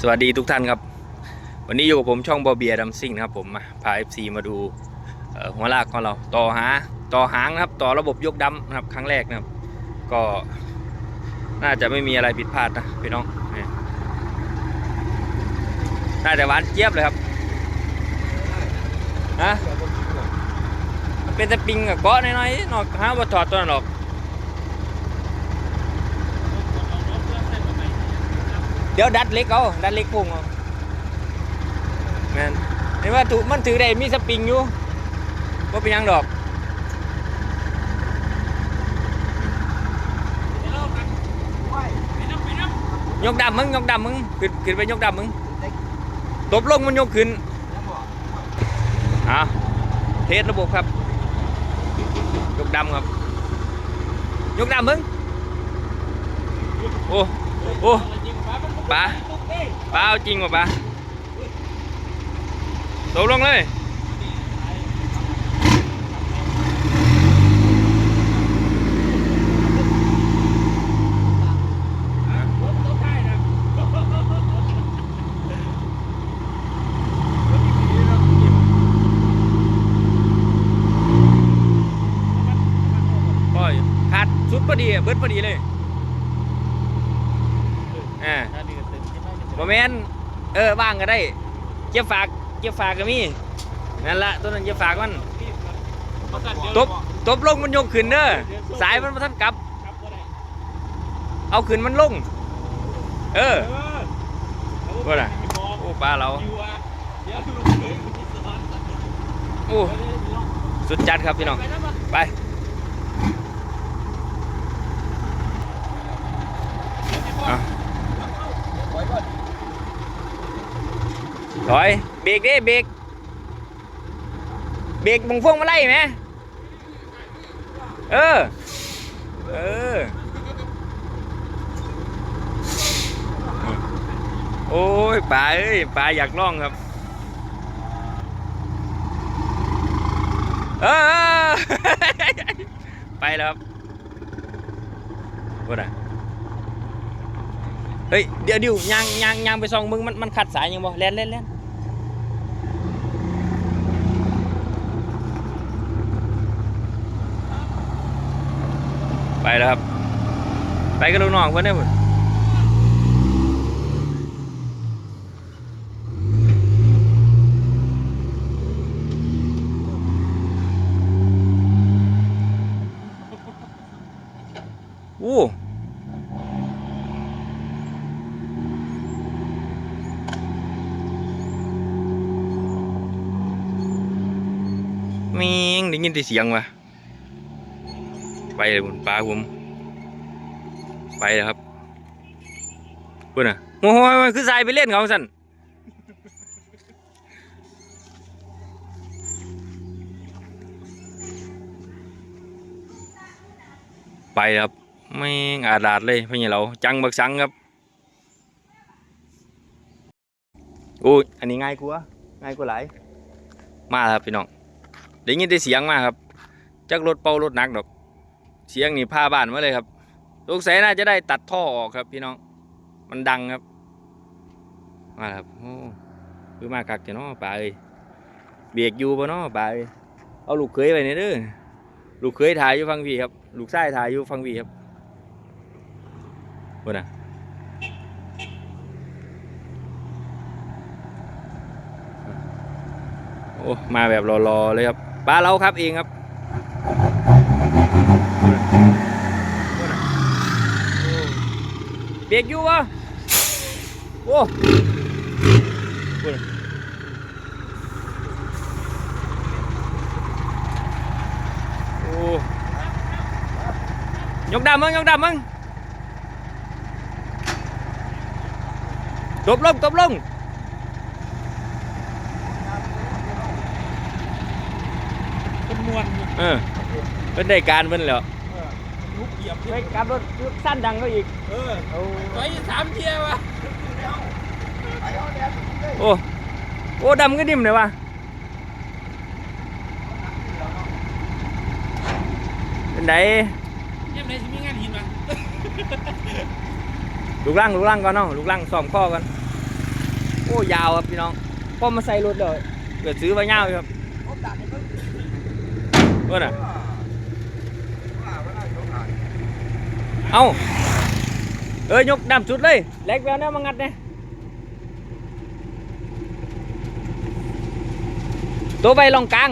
สวัสดีทุกท่านครับ วันนี้อยู่กับผมช่องบอเบียดัมซิ่งนะครับผมมาพา FC มาดูหัวลากของเราต่อหาต่อหางนะครับ ต่อระบบยกดำนะครับครั้งแรกนะครับ ก็น่าจะไม่มีอะไรผิดพลาดนะพี่น้องนี่น่าจะหวานเจี๊ยบเลยครับฮะเป็นสปริงกับเกาะน้อยๆนอกหาว่าถอดตัวนั้นหรอก เดี๋ยวดัดเล็กเอาดัดเล็กพุ่งเอาแม่นเห็นว่าถูกมันถือได้มีสปริงอยู่ว่าเป็นหยังดอกยกดำมึงยกดำมึงขึ้นขึ้นไปยกดำมึงตบลงมันยกขึ้นอะเทสระบบครับ ยกดำครับ ยกดำมึงโอ้โอ้ ปลาปลาเอาจริงว่ะปลาตบลงเลยก็ขาดสุดพอดีอะเบิดพอดีเลยอ่า โมเมนเออว่างก็ได้เจ็บฝากเจ็บฝากก็มีนั่นละตัวนั้นเจ็บฝากมันตบตบลงมันยกขึ้นเด้อสายมันมาทันกลับ เอาขึ้นมันลง เออว่าล่ะโอ้ปลาเราโอ้สุดจัดครับพี่น้องไป ถอยเบรกดิเบรกเบรกมึงพวงมาไล่ไหมเออ เออ โอ้ยปลาเอ้ยปลาอยากล่องครับ เออ ไปแล้วครับว่าไงเฮ้ย เดี๋ยวดิวยางยางยางไปส่องมึงมันมันขัดสายยังบ่แล่นแล่นแล่น แล้วครับ ไปกับลูกน้องเพื่อนได้หมดอู้มีงได้ยินแต่เสียงวะ ไปเลยคุณปลาผม ไปแล้วครับพูดน่ะโอ้โหมันคือสายไปเล่นเขาสั่นไปครับ ไม่อาดาดเลยพี่เราจังบักสังครับโอ้ยอันนี้ง่ายกว่าง่ายกว่าหลายมาครับพี่น้องได้ยินแต่เสียงมาครับจักรถเป่ารถนักดอก เสียงนี่พาบ้านมาเลยครับสงสัยน่าจะได้ตัดท่อออกครับ พี่น้อง มันดังครับ มาครับโอ้คือมากักจะเนาะป่าเอ้ยเบรกอยู่ปะเนาะป่าเอ้ยเอาลูกเคยไปเนี่ยเด้อลูกเคยถ่ายอยู่ฟังวีครับ ลูกชายถ่ายอยู่ฟังวีครับบนน่ะโอ้มาแบบรอๆเลยครับปลาเราครับเองครับ เบรกอยู่วะโอ้พูดโอ้ยกดำมึงยกดำมึงตบลงตบลงเป็นมวนเออเป็นได้การเป็นแล้วลุกเหยียบไปกับรถสั้นดังก็อีก เออโอ้ไปสามเทียวะโอ้โอ้ดำก็ดิ่มเลยวะเป็นไดยังไงจะมีงานหินมาลูกล่างลูกล่างก่อนเนาะลูกล่างซ้อมข้อก่อนโอ้ยาวครับพี่น้องพอมาใส่รถเลยเกิดซื้อมายาวอยู่ครับเขาตัดให้เขาเพื่อนอะ ว่าว่าเขาขาย เอาเอ้ยยกดำสุดเลยแลกแววเนี่ยมางัดเนี่ยตัวใบลองกลาง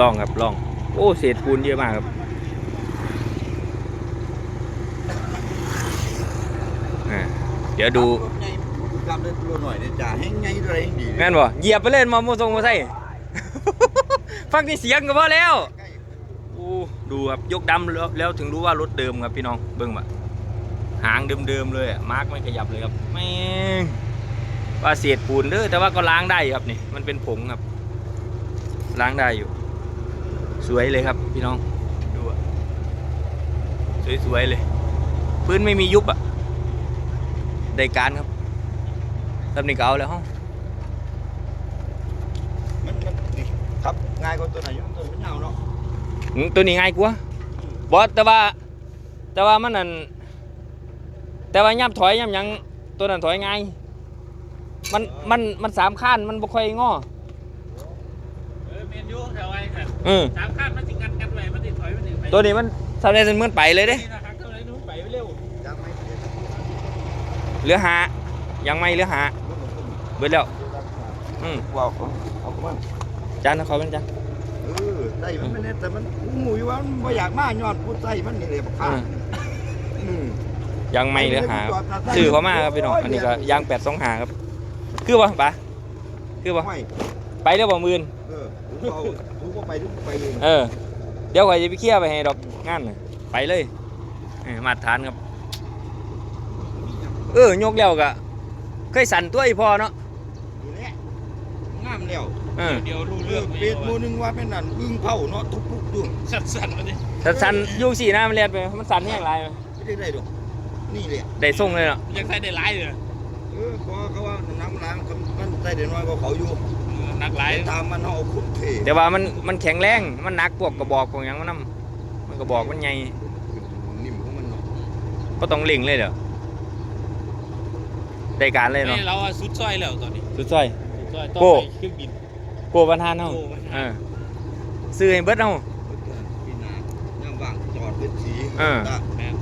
ลองครับลอง โอ้เศษปูนเยอะมากครับอ่าเดี๋ยวดูรถใหญ่กลับได้ตัวหน่อยเนี่ยจ่าแห้งไงอะไรแห้งดีแม่นบ่เหยียบไปเล่นมาโมทรงมาใส่ ฟังที่เสียงก็พอแล้วใกล้อู้ดูครับยกดำแล้วแล้วถึงรู้ว่ารถเดิมครับพี่น้องเบิ่งว่ะหางเดิมๆเลยมาร์กไม่ขยับเลยครับแม่งว่าเศษปูนเด้อแต่ว่าก็ล้างได้ครับนี่มันเป็นผงครับ ล้างได้อยู่ สวยเลยครับพี่น้องดูอะสวยๆเลย พื้นไม่มียุบอะได้การครับตำหนิก็เอาแล้วห้อง มันมันดิครับ ง่ายกว่าตัวไหนอยู่ตัวมันยาวเนาะอืมตัวนี้ง่ายกว่าบอแต่ว่า แต่ว่ามันนั่นแต่ว่าย่ำถอยย่ำหยังตัวนั้นถอยง่ายมันมันมันสามข้านมันบ่ค่อยงอเออเมนยูแถวไอ้ค่ะอืมสามขั้นมันสิงัดกันไว้มันสิถอยมันสิไปตัวนี้มันทำได้จนเหมือนไปเลยเด้นี่นะครับเท่าไหร่นู้นไปเร็วยังไม่ได้เหลือหายังไม่เหลือหาเบิดแล้วอืมว้าวเอาเข้ามา จานนะขอเป็นจานเออใส่มันไม่แน่แต่มันหมูอยู่ว่ามันไม่อยากมายอดพูดใส่มันนี่เลยบักข้างอืมยังไม่เหลือหาครับซื้อเขามาครับพี่น้องอันนี้ก็ยางแปดสองหาครับ คือปะปะคือปะไม่ไปเรียบ่มื่นเออทุกเอาทุกก็ไปทุกก็ไปเองเออ เดี๋ยวข่อยจะไปเคลียร์ไปให้ดอกงานน่ะไปเลยเออมาตรฐานครับ เออยกแล้วก็เคยสั่นตัวอีพอเนาะนี่แหละงามแล้ว เออ เดี๋ยวรู้เลืเรื่ออกงเปดโมนึงว่าเป็นนั่นอึ้งเผาเนาะทุกทุกๆอยู่สั่นๆมาดิแต่สั่นอยุ่งสีหน้ามันเรียนไป มันสั่นแห้งไรไม่ได้ได้ดอกนี่แหละได้ส่งเลยเนาะยังใส่ได้หลายเลยเออเพราะเขาว่าน้ำล้างมันใส่เด่นน้อยกว่าเขาอยู่หนักหลายไปตามมันเอาคุ้มเทแต่ว่ามันมันแข็งแรง มันหนักพวกกระบอกพวกหยังมันนํมันกระบอกมันใหญ่นิ่มของมันเนาะก็ต้องเล่งเลยเด้อได้การเลยเนาะนี่เราอะสุดซอยแล้วตอนนี้สุดซอย สุดซอยต่อโก้ไปเครื่องบิน โกบันทานเฮาโก้บันทานเออซื้อให้เบิดเฮาปีหน้ายังว่างจอดเป็นสีเออตะแม่น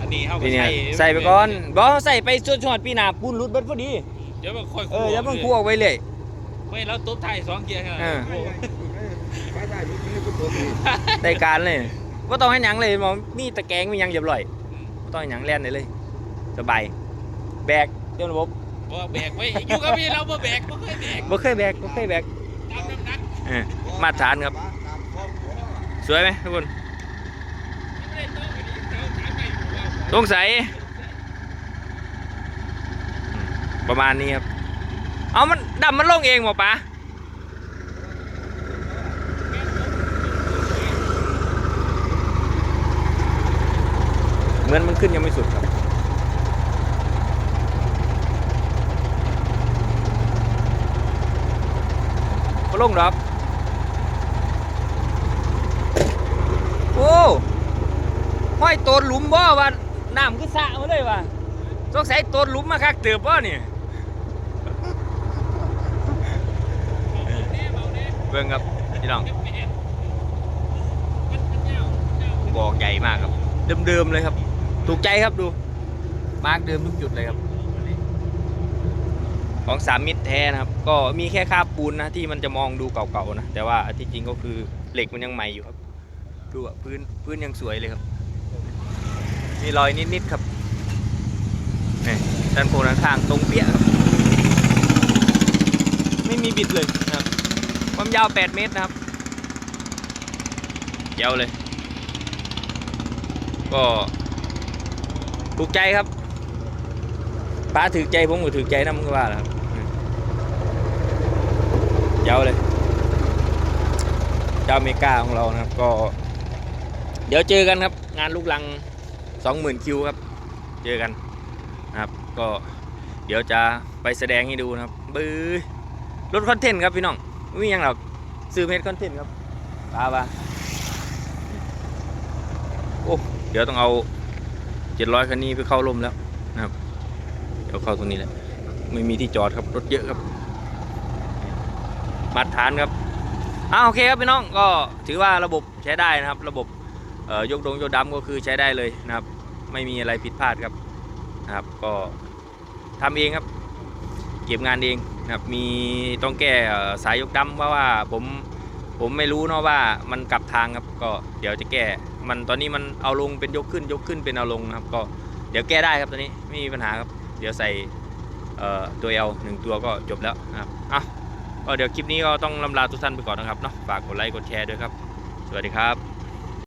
อันนี้เขาก็ปีนี้ใส่ใส่ไปก่อนบ่ใส่ไปชดชดปีหน้าปูนรุดเบิดพอดีเดี๋ยวมันค่อยเอออย่าเพิ่งคั่วไว้เลยไม่เราตบไทายสองเกียร์แค่นั้นเออไปได้ไปได้ดูนี่ก็ตัวนี้ได้การเลยบ่ต้องให้หยังเลยบ่มีตะแกรงมีหยังเรียบร้อยบ่ต้องให้หยังแล่นได้เลยสบายแบกเต็มระบบบ่แบกไว้อยู่กับพี่เราบ่แบกบ่เคยแบกบ่เคยแบกบ่เคยแบก มาตรฐานครับ สวยไหมทุกคนต้องไปนี้เราถามไปอยู่ว่าสงสัยประมาณนี้ครับ เอามันดำมันลงเองหมอปะเหมือนมันขึ้นยังไม่สุดครับก็ลงดอกโอ้ ห้อยโตนหลุมบ่ว่าน้ำคือสระมาเลยว่ะสงสัยโตนหลุมมาคักเติบบ่เนี่ยเบิ่งครับพี่น้องบอกใหญ่มากครับ เดิมๆเลยครับ ถูกใจครับดู มาร์กเดิมทุกจุดเลยครับ ของสามมิตรแท้นะครับ ก็มีแค่คราบปูนนะที่มันจะมองดูเก่าๆนะ แต่ว่าที่จริงก็คือเหล็กมันยังใหม่อยู่ครับ ดูอะพื้นพื้นยังสวยเลยครับ มีรอยนิดๆครับนี่ด้านโคนด้านข้างตรงเปี้ยครับ ไม่มีบิดเลยนะครับ ความยาว 8 เมตรนะครับเยาวเลย ก็ถูกใจครับป้าถือใจผมก็ถือใจน้ำก็ว่าและครับเยาวเลย เจ้าเมกาของเรานะครับก็ เดี๋ยวเจอกันครับ งานลูกลัง 20,000 คิวครับ เจอกันนะครับ ก็เดี๋ยวจะไปแสดงให้ดูนะครับบื้อรถคอนเทนต์ครับพี่น้องไม่มีหยังหรอกซื้อเพจคอนเทนต์ครับปาปาโอ้เดี๋ยวต้องเอาเจ็ดร้อยคันนี้ไปเข้าลมแล้วนะครับ เดี๋ยวเข้าตรงนี้แหละไม่มีที่จอดครับรถเยอะครับมาตรฐานครับอ้าโอเคครับพี่น้องก็ถือว่าระบบใช้ได้นะครับ ระบบยกดงยกดำก็คือใช้ได้เลยนะครับ ไม่มีอะไรผิดพลาดครับนะครับ ก็ทำเองครับ เก็บงานเองนะครับ มีต้องแก้สายยกดำเพราะว่าผมผมไม่รู้เนาะว่ามันกลับทางครับ ก็เดี๋ยวจะแก้ มันตอนนี้มันเอาลงเป็นยกขึ้นยกขึ้นเป็นเอาลงนะครับ ก็เดี๋ยวแก้ได้ครับตอนนี้ไม่มีปัญหาครับ เดี๋ยวใส่ตัวเอลหนึ่งตัวก็จบแล้วนะครับอะก็เดี๋ยวคลิปนี้ก็ต้องลำลาทุกท่านไปก่อนนะครับเนาะฝากกดไลค์กดแชร์ด้วยครับ สวัสดีครับ